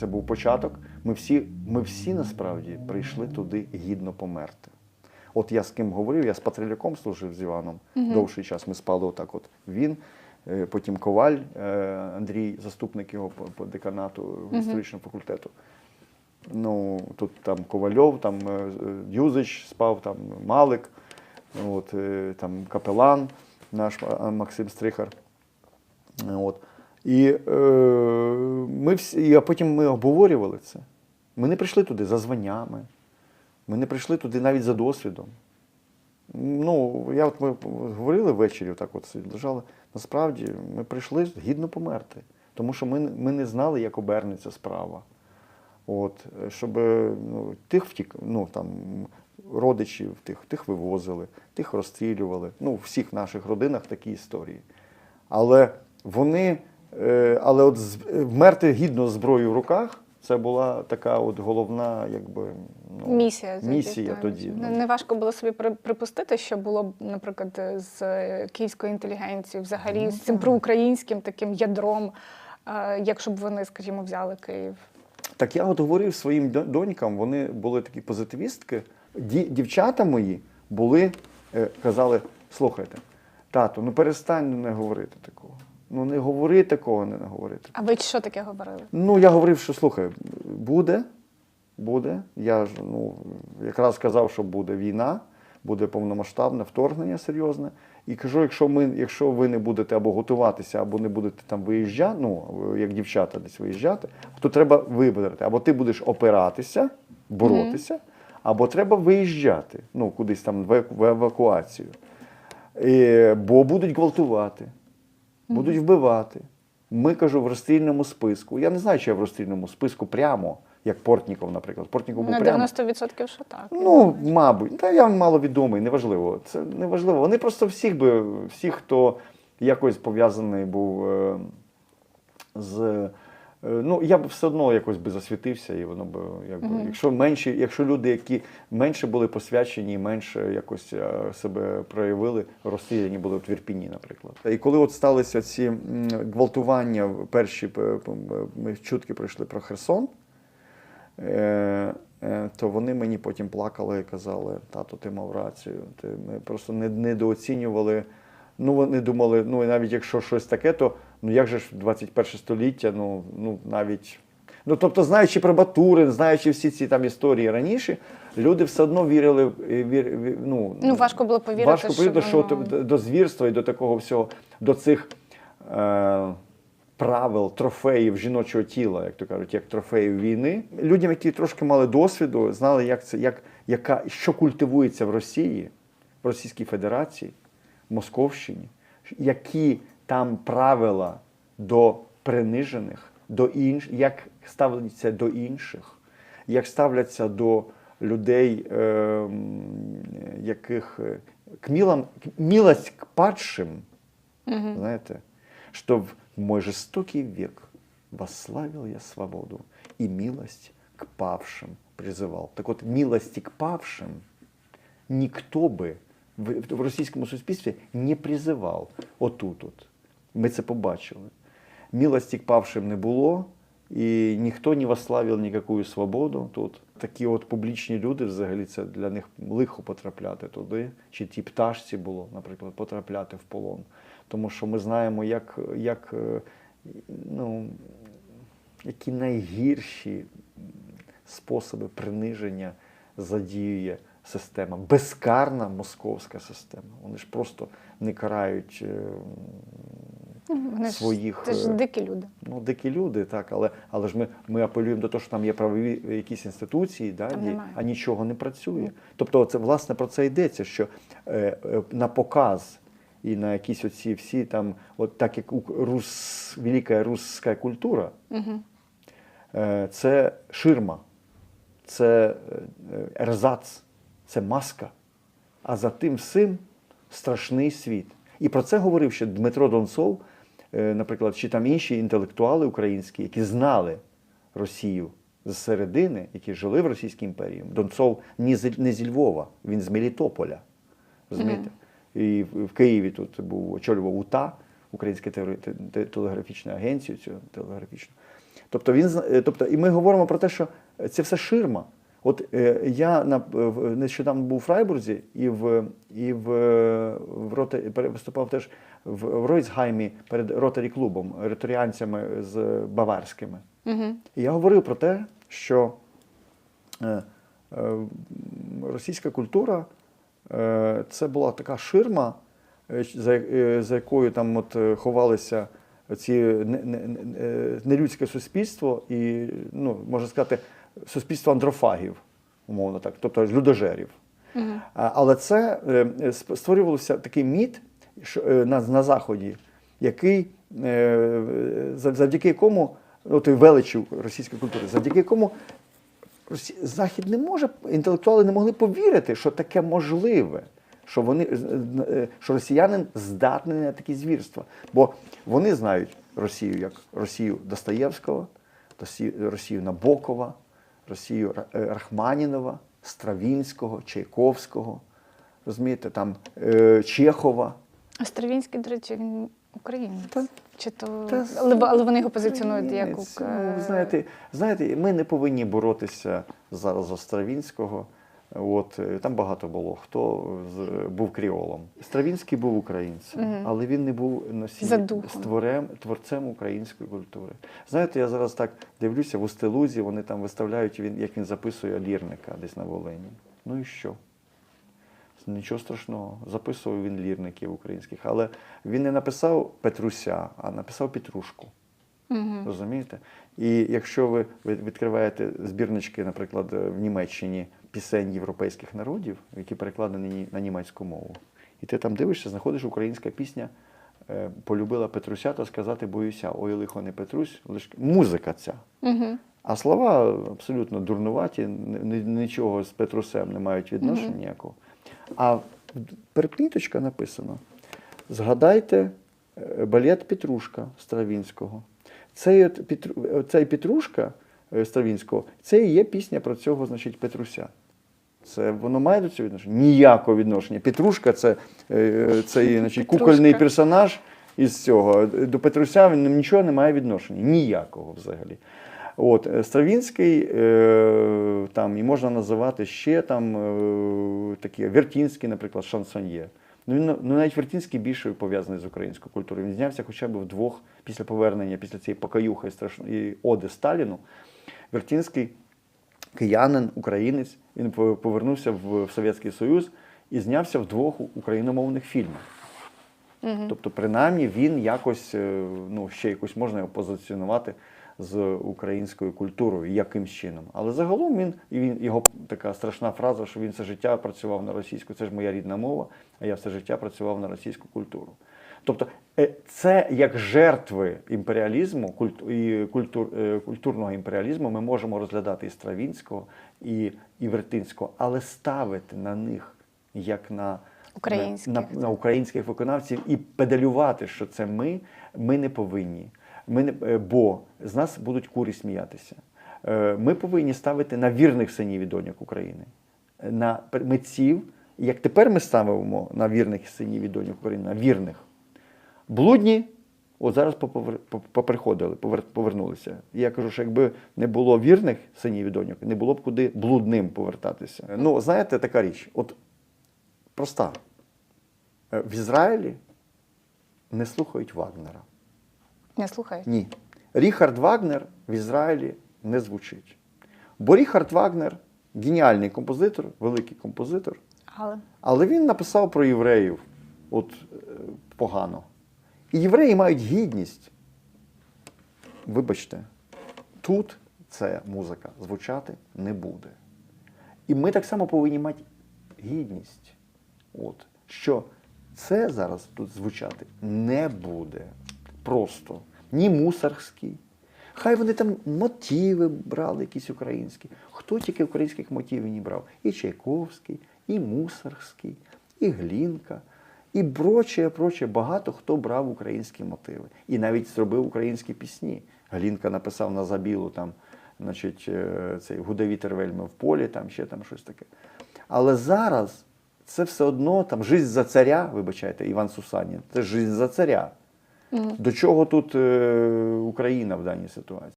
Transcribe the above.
Це був початок. Ми всі, ми всі насправді прийшли туди гідно померти. От я з ким говорив, я з патруляком служив з Іваном довший час. Ми спали отак. От він, е, потім Коваль, е, Андрій, заступник його по, деканату історичного факультету. Ну, тут там Ковальов, там е, Юзич спав, там Малик, от, там Капелан, наш Максим Стрихар. От. І, е, ми всі, а потім ми обговорювали це. Ми не прийшли туди за званнями, ми не прийшли туди навіть за досвідом. Ну, я от ми говорили ввечері, так от лежали. Насправді ми прийшли гідно померти, тому що ми, ми не знали, як обернеться справа. От, щоб е, ну, тих втік, ну там родичів, тих, тих вивозили, тих розстрілювали. Ну, у всіх наших родинах такі історії. Але вони, але от е, вмерти гідно з зброєю в руках, це була така от головна, якби ну, Місія, місія тоді. Не, ну. не важко було собі припустити, що було б, наприклад, з е, київської інтелігенції, взагалі Ну, з цим проукраїнським таким ядром, е, якщо б вони, скажімо, взяли Київ. Так я от говорив своїм донькам, вони були такі позитивістки. Дівчата мої були, е, казали: слухайте, тато, ну перестань не говорити такого. Ну не говори такого, не говорити. А ви що таке говорили? Ну, я говорив, що слухай, буде, буде. Я ж ну, якраз казав, що буде війна, буде повномасштабне вторгнення серйозне. І кажу, якщо ми, якщо ви не будете або готуватися, або не будете там виїжджати, ну як дівчата десь виїжджати, то треба вибрати. Або ти будеш опиратися, боротися, або треба виїжджати, ну кудись там в, в евакуацію. І, бо будуть гвалтувати, будуть вбивати. Ми кажу в розстрільному списку. Я не знаю, чи я в розстрільному списку прямо, як Портніков, наприклад. Портніков був На прямо. 90% що так. Ну, мабуть, та я мало відомий, неважливо. Це неважливо. Вони просто всіх би, всі, хто якось пов'язаний був е, з. Е, Ну, я б все одно якось би засвітився, і воно б якби, якщо менші, якщо люди, які менше були посвячені, менше якось е, себе проявили, розстріляні були в Твірпіні, наприклад. І коли от сталися ці гвалтування, перші ми чутки прийшли про Херсон, е, то вони мені потім плакали і казали, тато, ти мав рацію. Ти, ми просто не, недооцінювали. Ну, вони думали, ну і навіть якщо щось таке, то ну як же ж 21 століття, ну, ну навіть. Ну, тобто, знаючи про Батурин, знаючи всі ці там історії раніше, люди все одно вірили в- вір, вір, ну, Ну, важко було повірити, важко що повірити, що, воно- до, звірства і до такого всього, до цих е, правил, трофеїв жіночого тіла, як то кажуть, як трофеїв війни. Людям, які трошки мали досвіду, знали, як це, як, яка, що культивується в Росії, в Російській Федерації, Московщині, які там правила до принижених, до інш, як ставляться до інших, як ставляться до людей, е, яких к милам, к- милость к падшим, знаете, что в мой жестокий век восславил я свободу и милость к павшим призывал. Так от, милості к павшим ніхто би в, російському суспільстві не призивав отут. От. Ми це побачили. Милості к павшим не було, і ніхто не восславив ніяку свободу тут. Такі от публічні люди, взагалі, це для них лихо потрапляти туди. Чи ті пташці було, наприклад, потрапляти в полон. Тому що ми знаємо, як, як е, ну, які найгірші способи приниження задіює система. Безкарна московська система. Вони ж просто не карають е, Вони своїх, це ж е, дикі люди. ну, дикі люди, так, але, але ж ми, ми апелюємо до того, що там є правові якісь інституції, да, Там немає. а нічого не працює. Тобто, це власне про це йдеться, що е, е, на показ і на якісь оці всі там, от так як у рус, велика руська культура, Угу. Це ширма, це е, ерзац, це маска. А за тим всім страшний світ. І про це говорив ще Дмитро Донцов, е, наприклад, чи там інші інтелектуали українські, які знали Росію з середини, які жили в Російській імперії. Донцов не зі Львова, він з Мелітополя. Розумієте? І в Києві тут був очолював УТА, Українська теле- те- телеграфічна агенція, цю телеграфічну. Тобто він е, тобто, і ми говоримо про те, що це все ширма. От е, я на нещодавно був у Фрайбурзі і в і в, в роти пере- виступав теж в, в Ройсгаймі перед ротарі клубом, реторіанцями з баварськими. Угу. І я говорив про те, що е, е, російська культура е, це була така ширма, е, за, е, за якою там от е, ховалися ці е, нелюдське суспільство і, ну, можна сказати, суспільство андрофагів, умовно так, тобто людожерів. А, Але це е, створювався такий міт що, е, на, на Заході, який за- завдяки якому ну, той величі російської культури, завдяки якому Захід не може, інтелектуали не могли повірити, що таке можливе, що вони е, що росіянин здатний на такі звірства. Бо вони знають Росію як Росію Достоєвського, Росію- Набокова, Росію е, Рахманінова, Стравінського, Чайковського, розумієте, там е, Чехова. Стравінський, до речі, він українець. Та- Чи то... та- але, але вони його позиціонують як Ну, знаєте, знаєте, ми не повинні боротися зараз за Стравінського. От е, там багато було хто з, був кріолом. Стравінський був українцем, Мгм. але він не був носієм створем, творцем української культури. Знаєте, я зараз так дивлюся в Устилузі, вони там виставляють він, як він записує лірника десь на Волині. Ну і що? Нічого страшного. Записував він лірників українських, але він не написав Петруся, а написав Петрушку. Мгм. Розумієте? І якщо ви ви відкриваєте збірнички, наприклад, в Німеччині пісень європейських народів, які перекладені на німецьку мову, і ти там дивишся, знаходиш українська пісня е, Полюбила Петруся, то сказати боюся, ой, лихо не Петрусь, лиш музика ця. Мгм. А слова абсолютно дурнуваті, ні- ні- нічого з Петрусем не мають відношення ніякого. А перепніточка написано: згадайте е, балет Петрушка Стравінського. Цей, от Петру- цей Петрушка е, Стравінського, це і є пісня про цього, значить, Петруся. Це воно має до цього відношення? Ніякого відношення. Петрушка це, е, цей, значить, кукольний персонаж із цього. До Петруся він нічого не має відношення. Ніякого взагалі. От, е, Стравінський, е, там, і можна називати ще там такі Вертінський, наприклад, шансоньє. Ну, він, ну, навіть Вертінський більше пов'язаний з українською культурою. Він знявся хоча б вдвох після повернення, після цієї покаюхи страшної оди Сталіну. Вертінський киянин, українець, він повернувся в, Совєтський Союз і знявся в двох україномовних фільмах. Мгм. Тобто, принаймні, він якось, е, ну, ще якось можна його позиціонувати з українською культурою, якимсь чином. Але загалом він, він його така страшна фраза, що він все життя працював на російську, це ж моя рідна мова, а я все життя працював на російську культуру. Тобто, е, це як жертви імперіалізму, культу- і культур, е, культурного імперіалізму, ми можемо розглядати і Стравінського, і, і Вертинського, але ставити на них як на Українських. на, на українських виконавців і педалювати, що це ми, ми не повинні. Ми не, е, бо з нас будуть курі сміятися. Ми повинні ставити на вірних синів і доньок України, на митців, як тепер ми ставимо на вірних синів і доньок України, на вірних. Блудні, от зараз поприходили, повернулися. І я кажу, що якби не було вірних синів і доньок, не було б куди блудним повертатися. Ну, знаєте, така річ. От проста. Е, В Ізраїлі не слухають Вагнера. Не слухають. Ні. Ріхард Вагнер в Ізраїлі не звучить. Бо Ріхард Вагнер геніальний композитор, великий композитор, Але але він написав про євреїв от е, погано. І євреї мають гідність. Вибачте, тут ця музика звучати не буде. І ми так само повинні мати гідність. От, що це зараз тут звучати не буде. Просто ні мусорський. Хай вони там мотиви брали якісь українські. Хто тільки українських мотивів не брав? І Чайковський, і Мусоргський, і Глінка, і проче, проче. Багато хто брав українські мотиви. І навіть зробив українські пісні. Глінка написав на забілу там, значить, е, цей гуде вітер вельми в полі, там ще там щось таке. Але зараз це все одно там жизнь за царя, вибачайте, Іван Сусанін, це жизнь за царя. До чого тут е, Україна в даній ситуації?